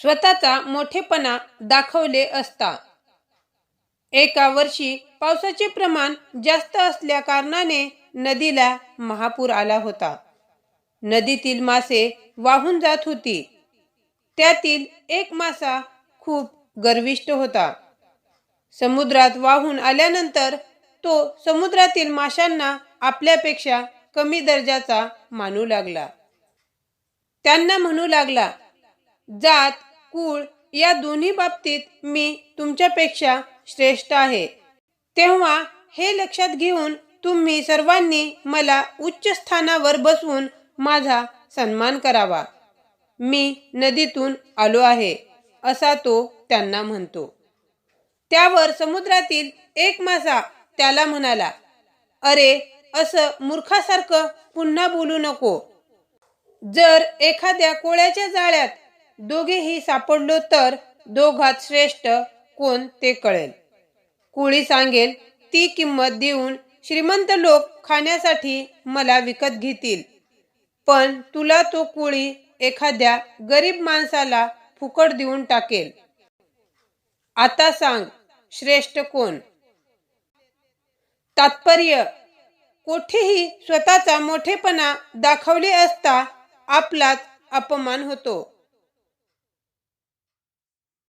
स्वतःचा मोठेपणा दाखवले असता. एका वर्षी पावसाचे प्रमाण जास्त असल्या कारणाने नदीला महापूर आला होता. नदीतील मासे वाहून जात होती. त्यातील एक मासा खूप गर्विष्ट होता. समुद्रात वाहून आल्यानंतर तो समुद्रातील माशांना आपल्यापेक्षा कमी दर्जाचा मानू लागला. त्यांना म्हणू लागला जात कुळ या दोन्ही बाबतीत मी तुमच्यापेक्षा श्रेष्ठ आहे. तेव्हा हे लक्षात घेऊन तुम्ही सर्वांनी मला उच्च स्थानावर बसवून माझा सन्मान करावा. मी नदीतून आलो आहे असा तो त्यांना म्हणतो. त्यावर समुद्रातील एक मासा त्याला म्हणाला अरे असं मूर्खासारखं पुन्हा बोलू नको. जर एखाद्या कोळ्याच्या जाळ्यात दोघेही सापडलो तर दोघात श्रेष्ठ कोण ते कळेल. कुळी सांगेल ती किंमत देऊन श्रीमंत लोक खाण्यासाठी मला विकत घेतील. पण तुला तो कुळी एखाद्या गरीब माणसाला फुकट देऊन टाकेल. आता सांग श्रेष्ठ कोण? तात्पर्य कोठेही स्वतःचा मोठेपणा दाखवले असता आपलाच अपमान होतो.